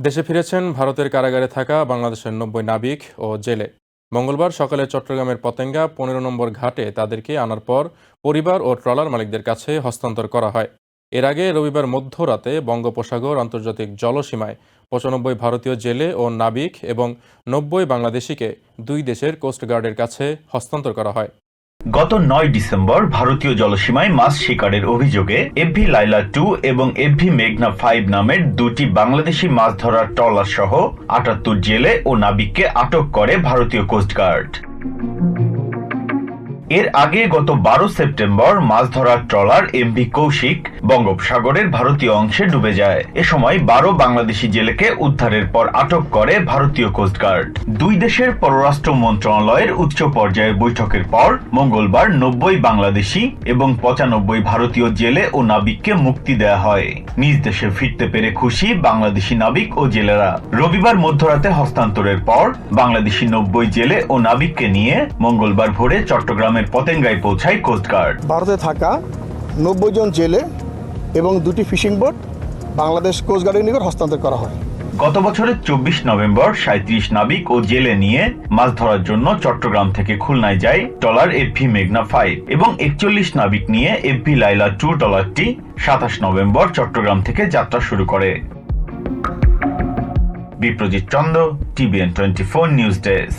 দেশে ফিরেছেন ভারতের কারাগারে থাকা বাংলাদেশের নব্বই নাবিক ও জেলে। মঙ্গলবার সকালে চট্টগ্রামের পতেঙ্গা পনেরো নম্বর ঘাটে তাদেরকে আনার পর পরিবার ও ট্রলার মালিকদের কাছে হস্তান্তর করা হয়। এর আগে রবিবার মধ্যরাতে বঙ্গোপসাগর আন্তর্জাতিক জলসীমায় পঁচানব্বই ভারতীয় জেলে ও নাবিক এবং নব্বই বাংলাদেশিকে দুই দেশের কোস্টগার্ডের কাছে হস্তান্তর করা হয়। গত নয় ডিসেম্বর ভারতীয় জলসীমায় মাছ শিকারের অভিযোগে এভি লাইলা টু এবং এভি মেঘনা ফাইভ নামের দুটি বাংলাদেশি মাছ ধরার ট্রলার সহ আটাত্তর জেলে ও নাবিককে আটক করে ভারতীয় কোস্টগার্ড। এর আগে গত বারো সেপ্টেম্বর মাছ ধরার ট্রলার এমভি কৌশিক বঙ্গোপসাগরের ভারতীয় অংশে ডুবে যায়। এ সময় বারো বাংলাদেশি জেলেকে উদ্ধারের পর আটক করে ভারতীয় কোস্টগার্ড দুই দেশের পররাষ্ট্র মন্ত্রণালয়ের উচ্চ পর্যায়ের বৈঠকের পর মঙ্গলবার নব্বই বাংলাদেশি এবং পঁচানব্বই ভারতীয় জেলে ও নাবিককে মুক্তি দেয়া হয়। নিজ দেশে ফিরতে পেরে খুশি বাংলাদেশি নাবিক ও জেলেরা। রবিবার মধ্যরাতে হস্তান্তরের পর বাংলাদেশি নব্বই জেলে ও নাবিককে নিয়ে মঙ্গলবার ভোরে চট্টগ্রামের পতেঙ্গায় পৌঁছায় কোস্টগার্ড ভারতে থাকা নব্বই জন জেলে এবং দুটি ফিশিং বোট বাংলাদেশ কোস্টগার্ডের নিকট হস্তান্তর করা হয়। গত বছরের চব্বিশ নভেম্বর সাঁত্রিশ নাবিক ও জেলে নিয়ে মাছ ধরার জন্য চট্টগ্রাম থেকে খুলনায় যায় ট্রলার এফভি মেঘনা ফাইভ এবং একচল্লিশ নাবিক নিয়ে এফভি লাইলা টু ট্রলারটি সাতাশ নভেম্বর চট্টগ্রাম থেকে যাত্রা শুরু করে। Biprajit Chandra TVN twenty four news desk